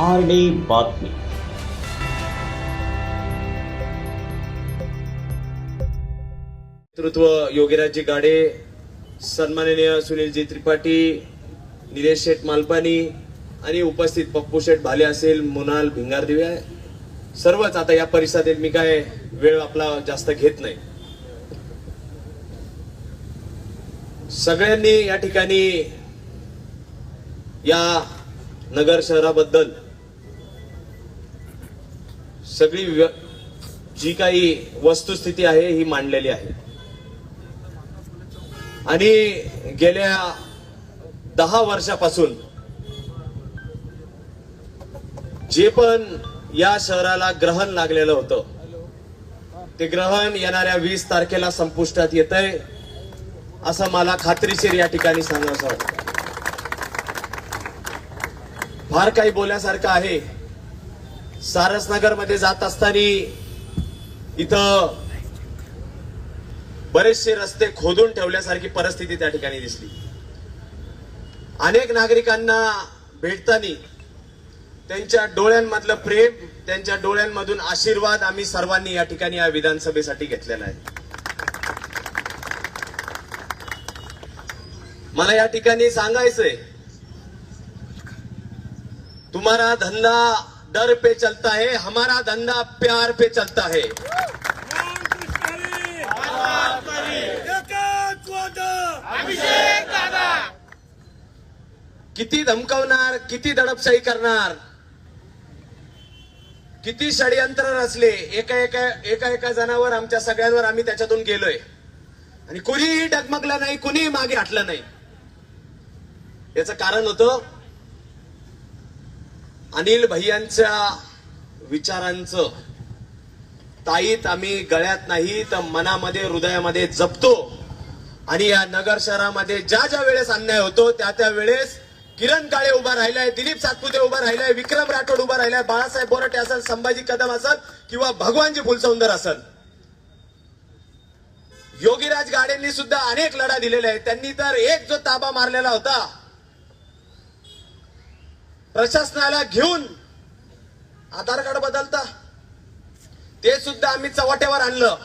R D बातमी. नेतृत्व योगीराजजी गाडे सन्माननीय सुनीलजी त्रिपाठी निलेश शेठ मालपानी आणि उपस्थित पप्पू शेठ भाले असेल मुनाल भिंगारदिवे. सर्वच आता या परिसरातील मी काय वेळ आपला जास्त घेत नाही. सगळ्यांनी या ठिकाणी या नगर शहराबद्दल सगळी व्य- जी काही वस्तुस्थिती आहे ही मांडलेली आहे. आणि गेल्या दहा वर्षापासून जे पण या शहराला ग्रहण लागलेलं होतं ते ग्रहण येणाऱ्या वीस तारखेला संपुष्टात येत आहे असं मला खात्रीशीर या ठिकाणी सांगायचं वाटतं. फार काही बोलण्यासारखं आहे सारसनगरमध्ये जात असताना इथं बरेचसे रस्ते खोदून ठेवल्यासारखी परिस्थिती त्या ठिकाणी दिसली. अनेक नागरिकांना भेटताना त्यांच्या डोळ्यांमधलं प्रेम त्यांच्या डोळ्यांमधून आशीर्वाद आम्ही सर्वांनी या ठिकाणी या विधानसभेसाठी घेतलेला आहे. मला या ठिकाणी सांगायचंय तुम्हाला धंदा डर पे चलता है हमारा धंधा प्यार पे चलता है। किती धमकावणार किती दडपशाही करणार? किती षडयंत्र रचले एका एका एका एका जणावर आमच्या सगळ्यांवर आम्ही त्याच्यातून गेलोय. आणि कुणीही डगमगलं नाही कुणीही मागे हटलं नाही. याचं कारण होतं अनिल भैयांच्या विचारांचं ताईत आम्ही गळ्यात नाही तर मनामध्ये हृदयामध्ये जपतो. आणि या नगर शहरामध्ये ज्या ज्या वेळेस अन्याय होतो त्या त्या वेळेस किरण काळे उभा राहिलाय दिलीप सातपुते उभा राहिलाय विक्रम राठोड उभा राहिलाय बाळासाहेब बोराटे असेल संभाजी कदम असेल किंवा भगवानजी फुलसौंदर असेल. योगीराज गाडेंनी सुद्धा अनेक लढा दिलेले आहेत. त्यांनी तर एक जो ताबा मारलेला होता प्रशासनाला घेऊन आधार कार्ड बदलता. ते सुद्धा आम्ही चव्हाट्यावर आणलं.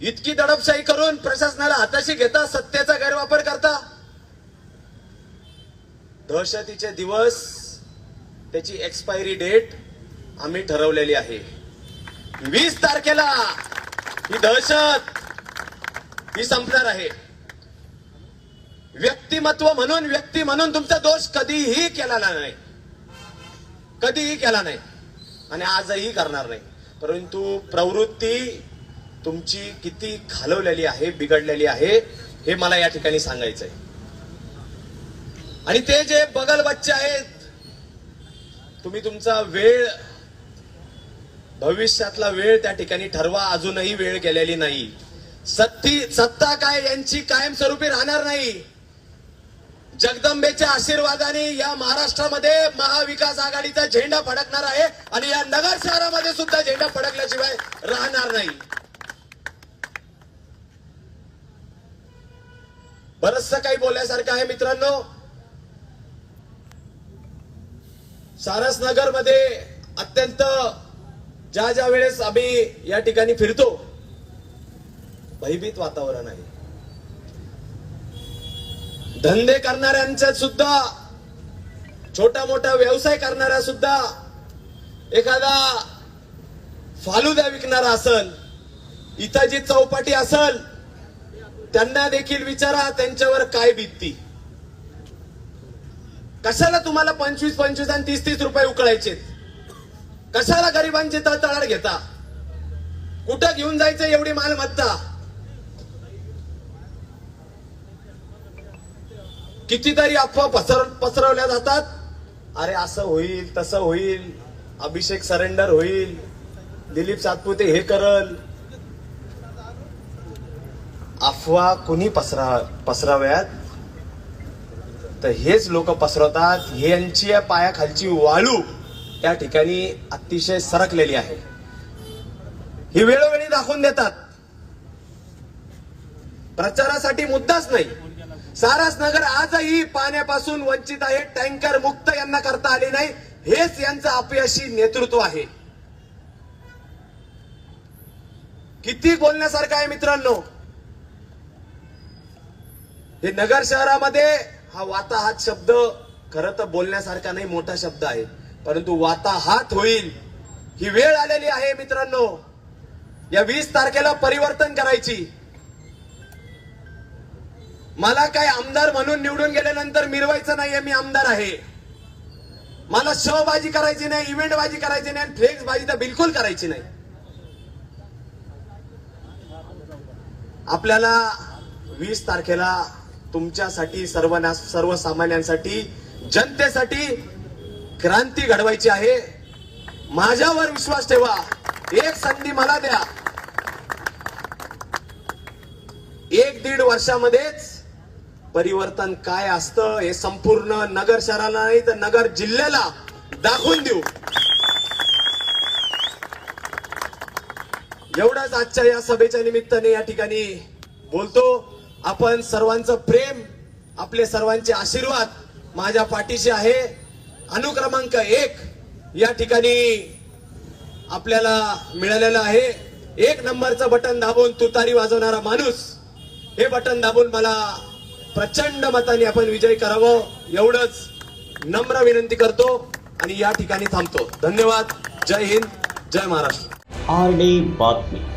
इतकी दडपशाही करून प्रशासनाला हाताशी घेता सत्तेचा गैरवापर करता. दहशतीचे दिवस त्याची एक्सपायरी डेट आम्ही ठरवलेली आहे. वीस तारखेला ही दहशत ही संपणार आहे. व्यक्तिमत्व म्हणून व्यक्ती म्हणून तुमचा दोष कधीही केला नाही. कधीही केला नाही. आणि आजही करणार नाही. परंतु प्रवृत्ती तुमची किती घालवलेली आहे बिघडलेली आहे हे मला या ठिकाणी सांगायचंय. आणि ते जे बगल बच्चे आहेत तुम्ही तुमचा वेळ भविष्यातला वेळ त्या ठिकाणी ठरवा. अजूनही वेळ गेलेली नाही. सत्ती सत्ता काय यांची कायमस्वरूपी राहणार नाही. जगदंबेच्या आशीर्वादाने या महाराष्ट्रामध्ये महाविकास आघाडीचा झेंडा फडकणार आहे आणि या नगर शहरामध्ये सुद्धा झेंडा फडकल्याशिवाय राहणार नाही. बरचसं काही बोलण्यासारखं आहे मित्रांनो. सारसनगरमध्ये अत्यंत ज्या ज्या वेळेस आम्ही या ठिकाणी फिरतो भयभीत वातावरण आहे. धंदे करणाऱ्यांच्या सुद्धा छोटा मोठा व्यवसाय करणाऱ्या सुद्धा एखादा फालुदा विकणारा असल इथं जी चौपाटी असल त्यांना देखील विचारा त्यांच्यावर काय भीती कशाला तुम्हाला पंचवीस पंचवीस आणि तीस तीस रुपये उकळायचे कशाला गरिबांची तळतळाट घेता? कुठं घेऊन जायचं एवढी मालमत्ता? कितीतरी अफवा पसर पसरवल्या जातात. अरे असं होईल तसं होईल. अभिषेक सरेंडर होईल. दिलीप सातपुते हे करल. अफवा कुणी पसरा पसराव्यात? तर हेच लोक पसरवतात. यांची या पायाखालची वाळू त्या ठिकाणी अतिशय सरकलेली आहे. ही वेळोवेळी दाखवून देतात. प्रचारासाठी मुद्दाच नाही. सारस नगर आजही पाण्यापासून वंचित आहे. टँकर मुक्त यांना करता आले नाही. हेच यांचं अपयशी नेतृत्व आहे. किती बोलण्यासारखं आहे मित्रांनो? हे नगर शहरामध्ये हा वाताहात शब्द खरं तर बोलण्यासारखा नाही मोठा शब्द आहे. परंतु वाताहात होईल ही वेळ आलेली आहे मित्रांनो. या वीस तारखेला परिवर्तन करायची. मला काय आमदार म्हणून निवडून गेल्यानंतर मिरवायचं नाहीये मी आमदार आहे. मला शवबाजी करायची नाही इव्हेंट बाजी करायची नाही आणि फ्लेक्स बाजी तर बिलकुल करायची नाही. आपल्याला वीस तारखेला तुमच्यासाठी सर्व सर्वसामान्यांसाठी जनतेसाठी क्रांती घडवायची आहे. माझ्यावर विश्वास ठेवा. एक संधी मला द्या. एक दीड वर्षामध्येच परिवर्तन काय असतं हे संपूर्ण नगर शहराला नाही तर नगर जिल्ह्याला दाखवून देऊ. एवढंच आजच्या या सभेच्या निमित्ताने या ठिकाणी बोलतो. आपण सर्वांचं प्रेम आपले सर्वांचे आशीर्वाद माझ्या पाठीशी आहे. अनुक्रमांक एक या ठिकाणी आपल्याला मिळालेलं आहे. एक नंबरचं बटन दाबून तुतारी वाजवणारा माणूस हे बटन दाबून मला प्रचंड मताने आपण विजय करावं एवढंच नम्र विनंती करतो आणि या ठिकाणी थांबतो. धन्यवाद. जय हिंद. जय महाराष्ट्र. आर डी बातमी.